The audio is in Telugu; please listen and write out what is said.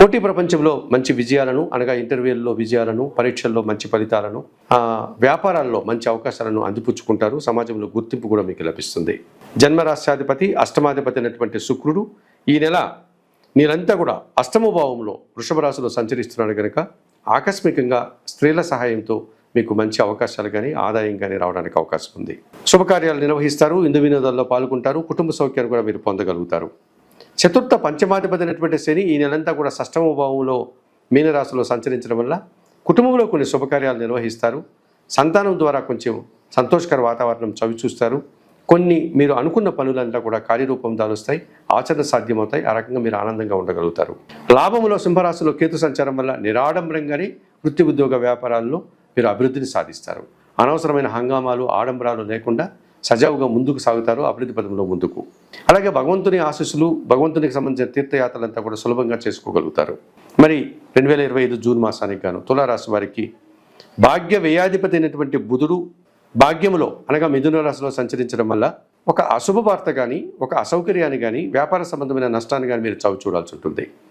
పోటీ ప్రపంచంలో మంచి విజయాలను అనగా ఇంటర్వ్యూల్లో విజయాలను పరీక్షల్లో మంచి ఫలితాలను వ్యాపారాల్లో మంచి అవకాశాలను అందిపుచ్చుకుంటారు. సమాజంలో గుర్తింపు కూడా మీకు లభిస్తుంది. జన్మరాష్ట్రాధిపతి అష్టమాధిపతి అయినటువంటి శుక్రుడు ఈ నెల మీరంతా కూడా అష్టమ భావంలో వృషభ రాశిలో సంచరిస్తున్నాడు కనుక ఆకస్మికంగా స్త్రీల సహాయంతో మీకు మంచి అవకాశాలు కానీ ఆదాయం కానీ రావడానికి అవకాశం ఉంది. శుభకార్యాలు నిర్వహిస్తారు. ఇందు వినోదాల్లో పాల్గొంటారు. కుటుంబ సౌఖ్యాన్ని కూడా మీరు పొందగలుగుతారు. చతుర్థ పంచమాధిపతి అయినటువంటి శని ఈ నెలంతా కూడా షష్టమ భావంలో మీనరాశిలో సంచరించడం వల్ల కుటుంబంలో కొన్ని శుభకార్యాలు నిర్వహిస్తారు. సంతానం ద్వారా కొంచెం సంతోషకర వాతావరణం చవి చూస్తారు. కొన్ని మీరు అనుకున్న పనులంతా కూడా కార్యరూపం దాలుస్తాయి ఆచరణ సాధ్యమవుతాయి. ఆ రకంగా మీరు ఆనందంగా ఉండగలుగుతారు. లాభములో సింహరాశిలో కేతు సంచారం వల్ల నిరాడంబరంగానే వృత్తి ఉద్యోగ వ్యాపారాల్లో మీరు అభివృద్ధిని సాధిస్తారు. అనవసరమైన హంగామాలు ఆడంబరాలు లేకుండా సజావుగా ముందుకు సాగుతారు అభివృద్ధి పథంలో ముందుకు. అలాగే భగవంతుని ఆశీస్సులు భగవంతునికి సంబంధించిన తీర్థయాత్రలంతా కూడా సులభంగా చేసుకోగలుగుతారు. మరి రెండు వేల ఇరవై ఐదు జూన్ మాసానికి గాను తులారాశి వారికి భాగ్య వ్యయాధిపతి అయినటువంటి బుధుడు భాగ్యములో అనగా మిథున రాశిలో సంచరించడం వల్ల ఒక అశుభ వార్త కానీ ఒక అసౌకర్యాన్ని కానీ వ్యాపార సంబంధమైన నష్టాన్ని కానీ మీరు చవి చూడాల్సి ఉంటుంది.